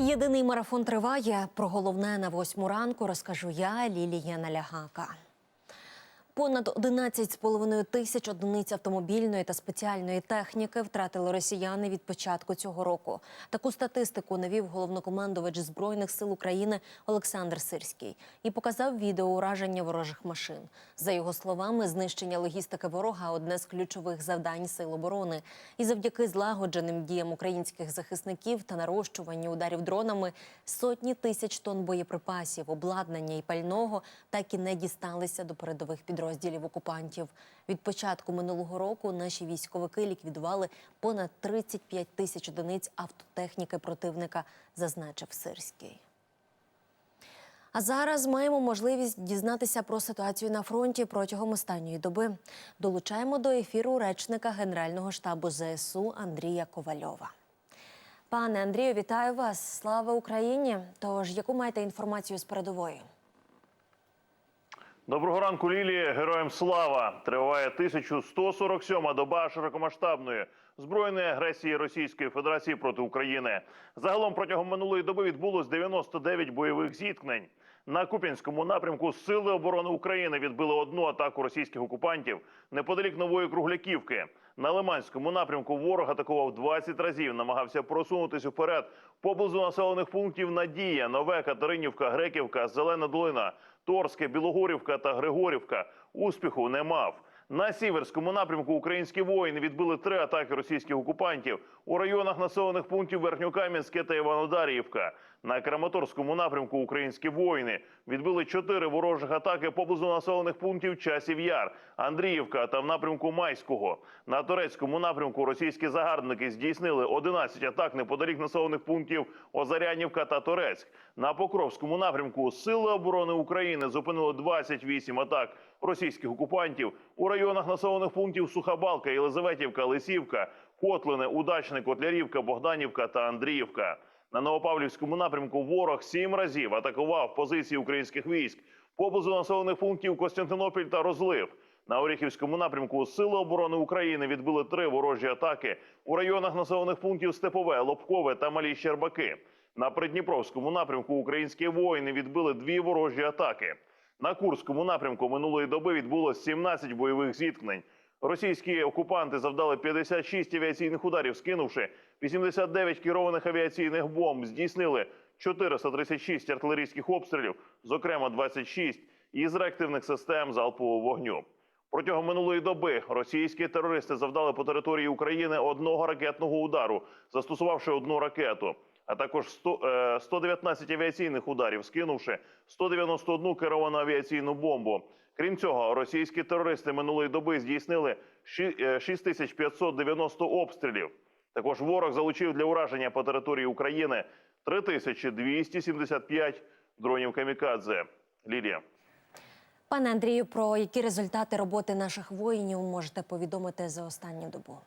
Єдиний марафон триває. Про головне на восьму ранку розкажу я, Лілія Налягака. Понад 11,5 тисяч одиниць автомобільної та спеціальної техніки втратили росіяни від початку цього року. Таку статистику навів головнокомандувач збройних сил України Олександр Сирський і показав відео ураження ворожих машин. За його словами, знищення логістики ворога одне з ключових завдань сил оборони. І завдяки злагодженим діям українських захисників та нарощуванню ударів дронами сотні тисяч тонн боєприпасів, обладнання і пального так і не дісталися до передових підрозділів окупантів. Від початку минулого року наші військовики ліквідували понад 35 тисяч одиниць автотехніки противника, зазначив Сирський. А зараз маємо можливість дізнатися про ситуацію на фронті протягом останньої доби. Долучаємо до ефіру речника Генерального штабу ЗСУ Андрія Ковальова. Пане Андрію, вітаю вас! Слава Україні! Тож, яку маєте інформацію з передової? Доброго ранку, Лілія. Героям слава! Триває 1147-ма доба широкомасштабної збройної агресії Російської Федерації проти України. Загалом протягом минулої доби відбулось 99 бойових зіткнень. На Куп'янському напрямку Сили оборони України відбили одну атаку російських окупантів неподалік нової Кругляківки. На Лиманському напрямку ворог атакував 20 разів, намагався просунутися вперед поблизу населених пунктів Надія, Нове, Катеринівка, Греківка, Зелена Долина, Торське, Білогорівка та Григорівка. Успіху не мав. На сіверському напрямку українські воїни відбили три атаки російських окупантів у районах населених пунктів Верхньокам'янське та Іванодарівка. На Краматорському напрямку українські воїни відбили чотири ворожих атаки поблизу населених пунктів Часів Яр, Андріївка та в напрямку Майського. На турецькому напрямку російські загарбники здійснили 11 атак неподалік населених пунктів Озарянівка та Торецьк. На Покровському напрямку Сили оборони України зупинили 28 атак російських окупантів у районах населених пунктів Сухабалка, Єлизаветівка, Лисівка, Котлине, Удачне, Котлярівка, Богданівка та Андріївка. На Новопавлівському напрямку ворог сім разів атакував позиції українських військ поблизу населених пунктів Костянтинопіль та Розлив. На Оріхівському напрямку Сили оборони України відбили три ворожі атаки у районах населених пунктів Степове, Лобкове та Малі Щербаки. На Придніпровському напрямку українські воїни відбили дві ворожі атаки. На Курському напрямку минулої доби відбулось 17 бойових зіткнень. Російські окупанти завдали 56 авіаційних ударів, скинувши 89 керованих авіаційних бомб, здійснили 436 артилерійських обстрілів, зокрема 26 із реактивних систем залпового вогню. Протягом минулої доби російські терористи завдали по території України одного ракетного удару, застосувавши одну ракету, а також 100, е, 119 авіаційних ударів, скинувши 191 керовану авіаційну бомбу. Крім цього, російські терористи минулої доби здійснили ші- е, 6590 обстрілів. Також ворог залучив для ураження по території України 3275 дронів камікадзе. Лілія. Пане Андрію, про які результати роботи наших воїнів можете повідомити за останню добу?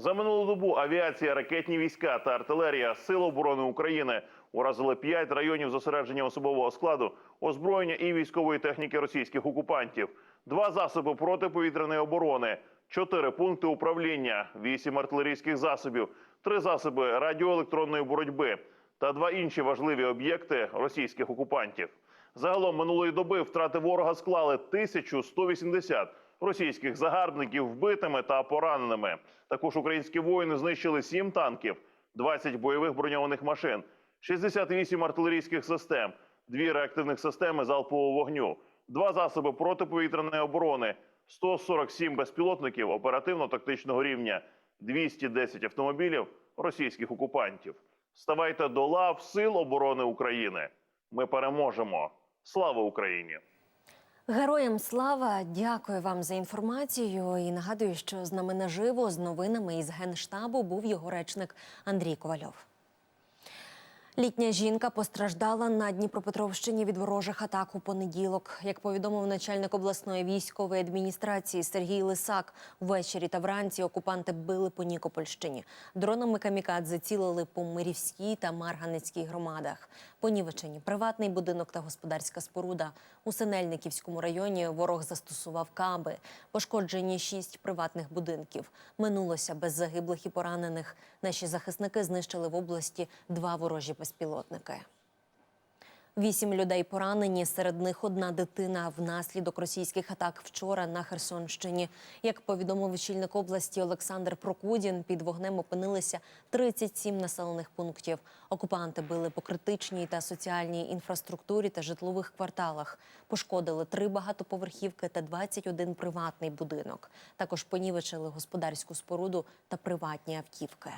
За минулу добу авіація, ракетні війська та артилерія Сил оборони України уразили 5 районів зосередження особового складу, озброєння і військової техніки російських окупантів, два засоби протиповітряної оборони, чотири пункти управління, вісім артилерійських засобів, три засоби радіоелектронної боротьби та два інші важливі об'єкти російських окупантів. Загалом минулої доби втрати ворога склали 1180 російських загарбників вбитими та пораненими. Також українські воїни знищили 7 танків, 20 бойових броньованих машин, 68 артилерійських систем, 2 реактивних системи залпового вогню, 2 засоби протиповітряної оборони, 147 безпілотників оперативно-тактичного рівня, 210 автомобілів російських окупантів. Ставайте до лав Сил оборони України. Ми переможемо. Слава Україні! Героям слава! Дякую вам за інформацію. І нагадую, що з нами наживо з новинами із генштабу був його речник Андрій Ковальов. Літня жінка постраждала на Дніпропетровщині від ворожих атак у понеділок. Як повідомив начальник обласної військової адміністрації Сергій Лисак, ввечері та вранці окупанти били по Нікопольщині. Дронами камікадзе цілили по Мирівській та Марганецькій громадах. Понівечені приватний будинок та господарська споруда. У Синельниківському районі ворог застосував каби. Пошкоджені шість приватних будинків. Минулося без загиблих і поранених. Наші захисники знищили в області два ворожі безпілотники. Вісім людей поранені. Серед них одна дитина внаслідок російських атак вчора на Херсонщині. Як повідомив очільник області Олександр Прокудін, під вогнем опинилися 37 населених пунктів. Окупанти били по критичній та соціальній інфраструктурі та житлових кварталах. Пошкодили три багатоповерхівки та 21 приватний будинок. Також понівечили господарську споруду та приватні автівки.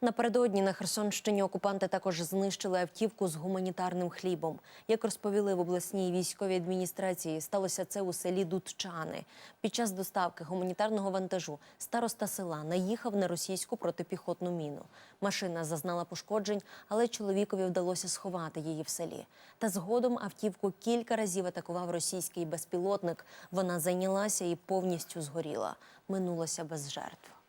Напередодні на Херсонщині окупанти також знищили автівку з гуманітарним хлібом. Як розповіли в обласній військовій адміністрації, сталося це у селі Дудчани. Під час доставки гуманітарного вантажу староста села наїхав на російську протипіхотну міну. Машина зазнала пошкоджень, але чоловікові вдалося сховати її в селі. Та згодом автівку кілька разів атакував російський безпілотник. Вона зайнялася і повністю згоріла. Минулося без жертв.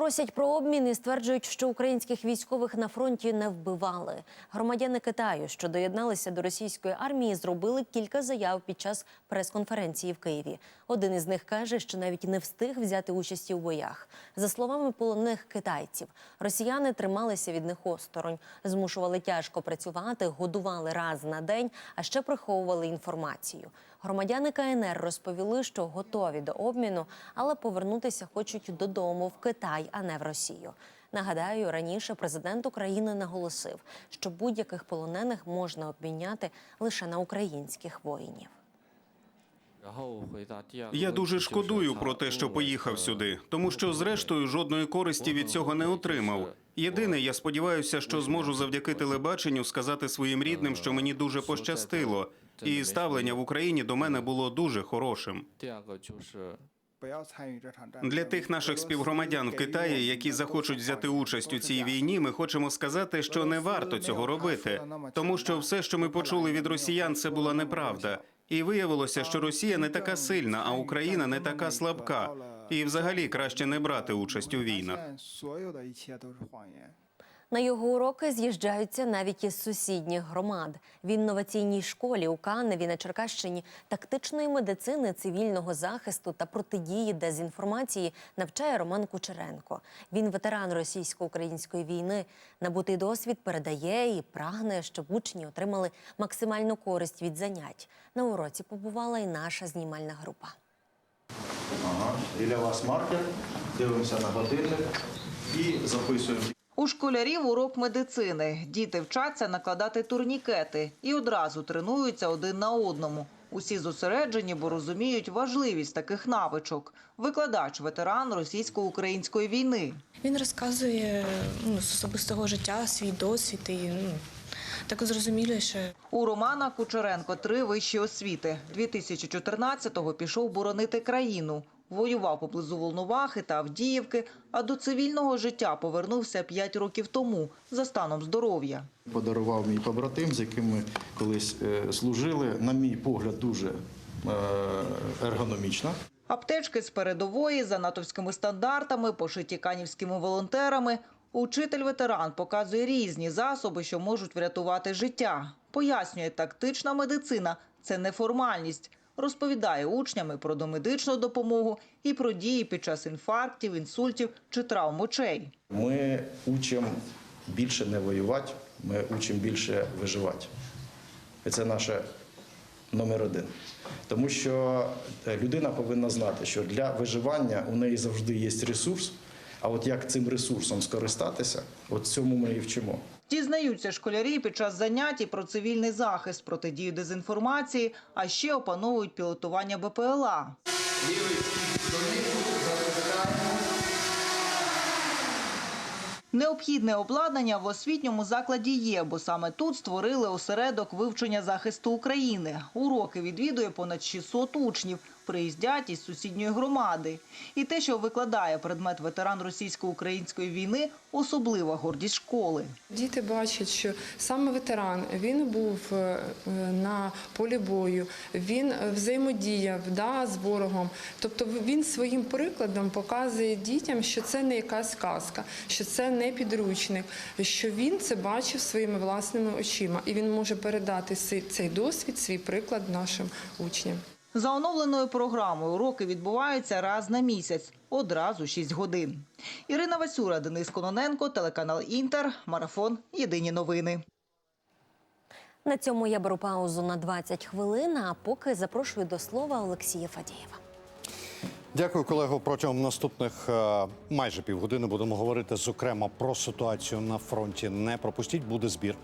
Просять про обмін і стверджують, що українських військових на фронті не вбивали. Громадяни Китаю, що доєдналися до російської армії, зробили кілька заяв під час прес-конференції в Києві. Один із них каже, що навіть не встиг взяти участі у боях. За словами полонених китайців, росіяни трималися від них осторонь, змушували тяжко працювати, годували раз на день, а ще приховували інформацію. Громадяни КНР розповіли, що готові до обміну, але повернутися хочуть додому в Китай, а не в Росію. Нагадаю, раніше президент України наголосив, що будь-яких полонених можна обміняти лише на українських воїнів. Я дуже шкодую про те, що поїхав сюди, тому що зрештою жодної користі від цього не отримав. Єдине, я сподіваюся, що зможу завдяки телебаченню сказати своїм рідним, що мені дуже пощастило, і ставлення в Україні до мене було дуже хорошим. Для тих наших співгромадян в Китаї, які захочуть взяти участь у цій війні, ми хочемо сказати, що не варто цього робити, тому що все, що ми почули від росіян, це була неправда. І виявилося, що Росія не така сильна, а Україна не така слабка. І взагалі краще не брати участь у війнах. На його уроки з'їжджаються навіть із сусідніх громад. В інноваційній школі у Каневі на Черкащині тактичної медицини, цивільного захисту та протидії дезінформації навчає Роман Кучеренко. Він ветеран російсько-української війни. Набутий досвід передає і прагне, щоб учні отримали максимальну користь від занять. На уроці побувала і наша знімальна група. Ага, біля вас маркер. Дивимося на годинник і записуємо. У школярів урок медицини. Діти вчаться накладати турнікети і одразу тренуються один на одному. Усі зосереджені, бо розуміють важливість таких навичок. Викладач, ветеран російсько-української війни. Він розказує ну, з особистого життя свій досвід і ну, так зрозуміліше. У Романа Кучеренко три вищі освіти. 2014-го пішов боронити країну. Воював поблизу Волновахи та Авдіївки, а до цивільного життя повернувся 5 років тому за станом здоров'я. Подарував мій побратим, з яким ми колись е, служили. На мій погляд, дуже е, ергономічна. Аптечки з передової за натовськими стандартами, пошиті канівськими волонтерами. Учитель-ветеран показує різні засоби, що можуть врятувати життя. Пояснює, тактична медицина це не формальність. Розповідає учням і про домедичну допомогу і про дії під час інфарктів, інсультів чи травм очей. Ми учимо більше не воювати, ми учимо більше виживати. І це наше номер один. Тому що е, людина повинна знати, що для виживання у неї завжди є ресурс. А от як цим ресурсом скористатися, от цьому ми і вчимо. Дізнаються школярі під час занять і про цивільний захист, протидію дезінформації, а ще опановують пілотування БПЛА. Необхідне обладнання в освітньому закладі є, бо саме тут створили осередок вивчення захисту України. Уроки відвідує понад 600 учнів. Приїздять із сусідньої громади. І те, що викладає предмет ветеран російсько-української війни, особлива гордість школи. Діти бачать, що саме ветеран він був е, на полі бою, він взаємодіяв да, з ворогом. Тобто він своїм прикладом показує дітям, що це не якась казка, що це не підручник, що він це бачив своїми власними очима, і він може передати цей досвід, свій приклад нашим учням. За оновленою програмою уроки відбуваються раз на місяць, одразу 6 годин. Ірина Васюра, Денис Кононенко, телеканал Інтер, Марафон. Єдині новини. На цьому я беру паузу на 20 хвилин, а поки запрошую до слова Олексія Фадієва. Дякую, колего. Протягом наступних е, майже півгодини будемо говорити зокрема про ситуацію на фронті. Не пропустіть, буде збір.